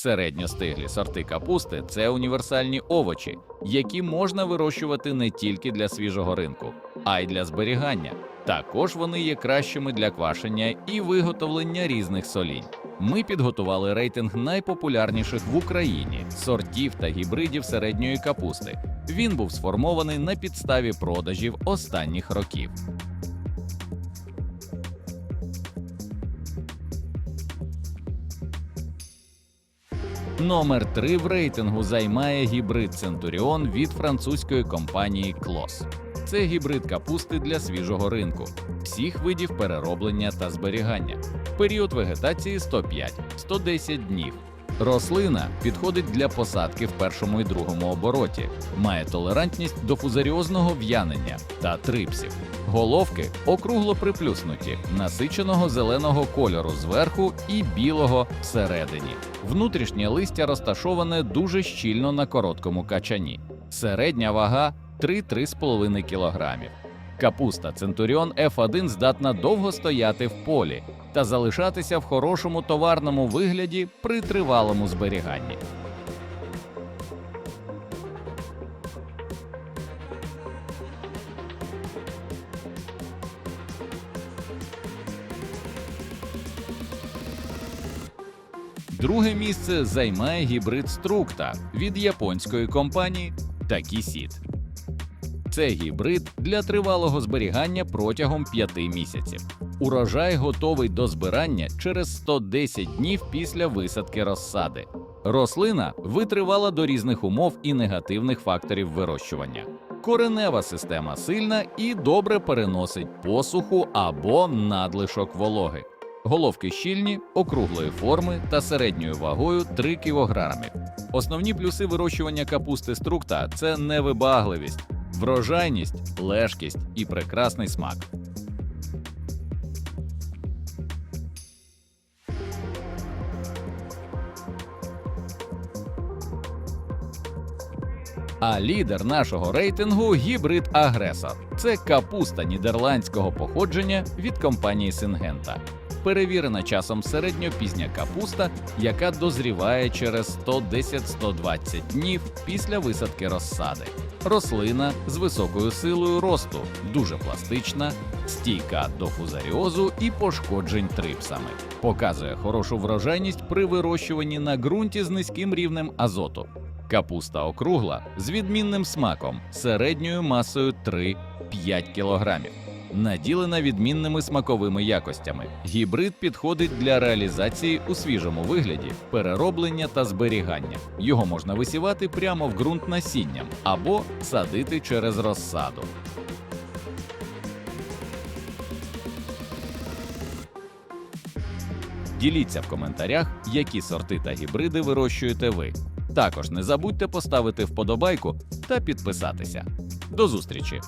Середньостиглі сорти капусти це універсальні овочі, які можна вирощувати не тільки для свіжого ринку, а й для зберігання. Також вони є кращими для квашення і виготовлення різних солінь. Ми підготували рейтинг найпопулярніших в Україні сортів та гібридів середньої капусти. Він був сформований на підставі продажів останніх років. Номер 3 в рейтингу займає гібрид Центуріон від французької компанії Клос. Це гібрид капусти для свіжого ринку, всіх видів перероблення та зберігання. Період вегетації 105-110 днів. Рослина підходить для посадки в першому і другому обороті, має толерантність до фузаріозного в'янення та трипсів. Головки округло приплюснуті, насиченого зеленого кольору зверху і білого всередині. Внутрішнє листя розташоване дуже щільно на короткому качані. Середня вага 3-3,5 кг. Капуста Центуріон F1 здатна довго стояти в полі та залишатися в хорошому товарному вигляді при тривалому зберіганні. Друге місце займає гібрид Структа від японської компанії Такісід. Це гібрид для тривалого зберігання протягом 5 місяців. Урожай готовий до збирання через 110 днів після висадки розсади. Рослина витривала до різних умов і негативних факторів вирощування. Коренева система сильна і добре переносить посуху або надлишок вологи. Головки щільні, округлої форми та середньою вагою 3 кг. Основні плюси вирощування капусти структа це невибагливість, врожайність, лежкість і прекрасний смак. А лідер нашого рейтингу гібрид Агресор. Це капуста нідерландського походження від компанії Сингента. Перевірена часом середньопізня капуста, яка дозріває через 110-120 днів після висадки розсади. Рослина з високою силою росту, дуже пластична, стійка до фузаріозу і пошкоджень трипсами. Показує хорошу врожайність при вирощуванні на ґрунті з низьким рівнем азоту. Капуста округла з відмінним смаком, середньою масою 3-5 кг. Наділена відмінними смаковими якостями. Гібрид підходить для реалізації у свіжому вигляді, перероблення та зберігання. Його можна висівати прямо в ґрунт насінням або садити через розсаду. Діліться в коментарях, які сорти та гібриди вирощуєте ви. Також не забудьте поставити вподобайку та підписатися. До зустрічі!